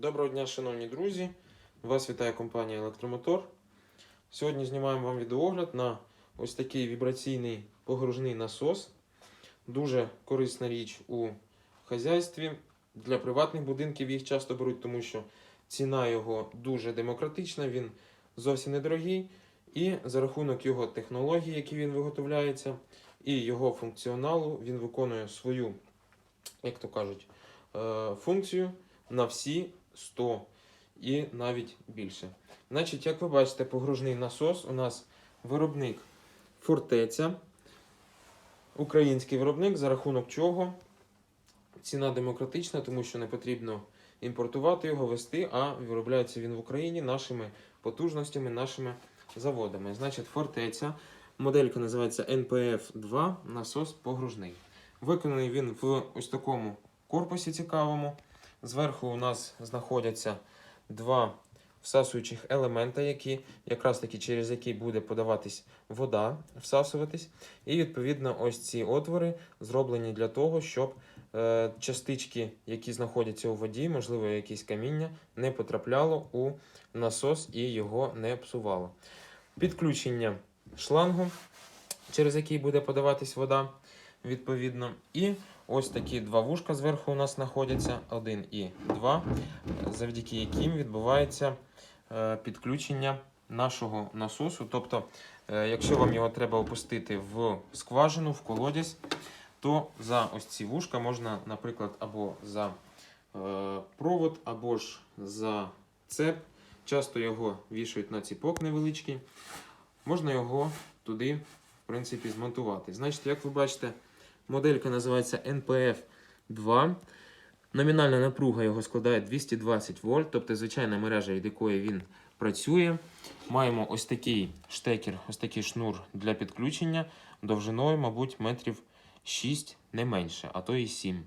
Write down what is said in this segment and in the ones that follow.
Доброго дня, шановні друзі! Вас вітає компанія Електромотор. Сьогодні знімаємо вам відеогляд на ось такий вібраційний погружний насос. Дуже корисна річ у хазяйстві. Для приватних будинків їх часто беруть, тому що ціна його дуже демократична, він зовсім недорогий. І за рахунок його технологій, які він виготовляється, і його функціоналу, він виконує свою, як то кажуть, е, функцію на всі 100 і навіть більше. Значить, як ви бачите, погружний насос у нас виробник фортеця, український виробник, за рахунок чого ціна демократична, тому що не потрібно імпортувати його, вести, а виробляється він в Україні нашими потужностями, нашими заводами. Значить, фортеця. Моделька називається NPF2 насос погружний. Виконаний він в ось такому корпусі цікавому. Зверху у нас знаходяться два всасуючих елемента, які якраз таки через які буде подаватись вода, всасуватись. І відповідно ось ці отвори зроблені для того, щоб е, частички, які знаходяться у воді, можливо, якісь каміння, не потрапляло у насос і його не псувало. Підключення шлангу, через який буде подаватись вода, відповідно. І ось такі два вушка зверху у нас знаходяться, один і два, завдяки яким відбувається е, підключення нашого насосу. Тобто, е, якщо вам його треба опустити в скважину, в колодязь, то за ось ці вушка можна, наприклад, або за е, провод, або ж за цеп. Часто його вішають на ціпок невеличкий. Можна його туди, в принципі, змонтувати. Значить, як ви бачите, моделька називається NPF 2. Номінальна напруга його складає 220 вольт, тобто звичайна мережа, від якої він працює. Маємо ось такий штекер, ось такий шнур для підключення довжиною, мабуть, метрів 6 не менше, а то і 7.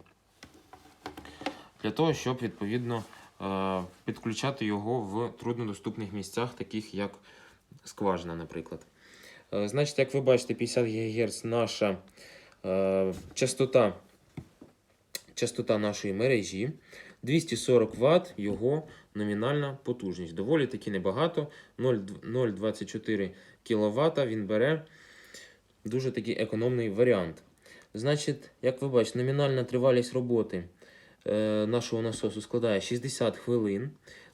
Для того, щоб відповідно е, підключати його в труднодоступних місцях, таких як скважина, наприклад. Е, Значить, як ви бачите, 50 ГГц наша частота, частота нашої мережі. 240 Вт його номінальна потужність. Доволі таки небагато. 0,24 кВт він бере дуже такий економний варіант. Значить, як ви бачите, номінальна тривалість роботи е, нашого насосу складає 60 хвилин.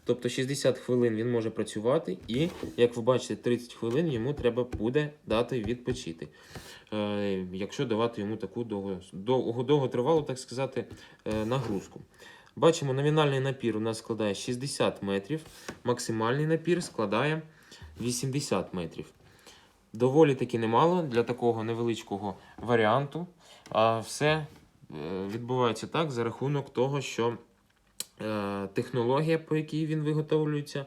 Тобто 60 хвилин він може працювати, і, як ви бачите, 30 хвилин йому треба буде дати відпочити. Е, якщо давати йому таку довго, довго, довготривалу, так сказати, е, нагрузку. Бачимо, номінальний напір у нас складає 60 метрів, максимальний напір складає 80 метрів. Доволі таки немало для такого невеличкого варіанту. А все е, відбувається так за рахунок того, що технологія, по якій він виготовлюється,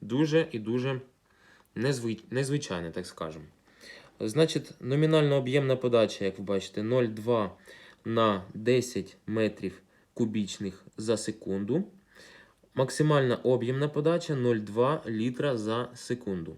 дуже і дуже незвич... незвичайна, так скажемо. Значить, номінальна об'ємна подача, як ви бачите, 0,2 на 10 метрів кубічних за секунду. Максимальна об'ємна подача 0,2 літра за секунду.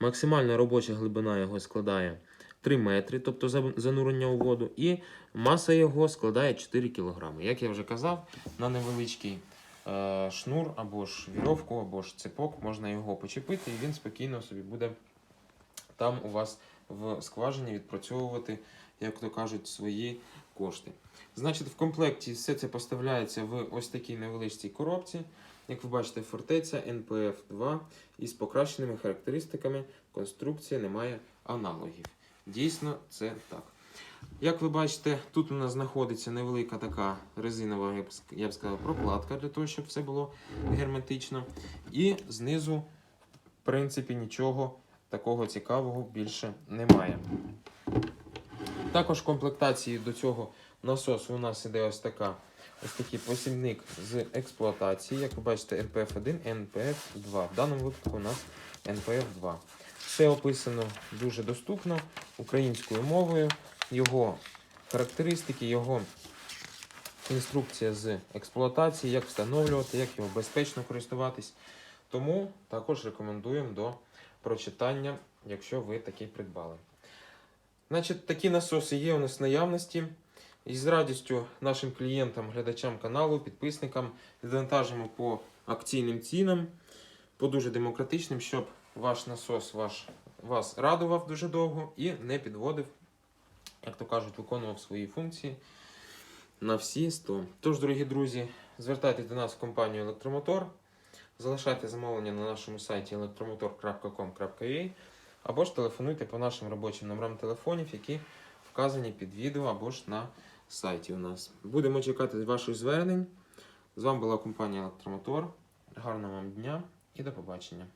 Максимальна робоча глибина його складає 3 метри, тобто занурення у воду, і маса його складає 4 кг. Як я вже казав, на невеличкий е, шнур або ж вірьовку, або ж цепок можна його почепити, і він спокійно собі буде там у вас в скважині відпрацьовувати, як то кажуть, свої кошти. Значить, в комплекті все це поставляється в ось такій невеличкій коробці. Як ви бачите, фортеця NPF 2 із покращеними характеристиками. Конструкція не має аналогів. Дійсно, це так. Як ви бачите, тут у нас знаходиться невелика така резинова, я б сказав, прокладка для того, щоб все було герметично. І знизу, в принципі, нічого такого цікавого більше немає. Також в комплектації до цього насосу у нас іде ось така. Ось такий посібник з експлуатації. Як ви бачите, NPF1, NPF2. В даному випадку у нас NPF2. Все описано дуже доступно українською мовою. Його характеристики, його інструкція з експлуатації, як встановлювати, як його безпечно користуватись. Тому також рекомендуємо до прочитання, якщо ви такий придбали. Значить, такі насоси є у нас в наявності. І з радістю нашим клієнтам, глядачам каналу, підписникам відвантажимо по акційним цінам, по дуже демократичним, щоб ваш насос ваш, вас радував дуже довго і не підводив, як то кажуть, виконував свої функції на всі 100. Тож, дорогі друзі, звертайтесь до нас в компанію Електромотор, залишайте замовлення на нашому сайті electromotor.com.ua або ж телефонуйте по нашим робочим номерам телефонів, які вказані під відео або ж на сайті у нас. Будемо чекати ваших звернень. З вами була компанія Електромотор. Гарного вам дня і до побачення.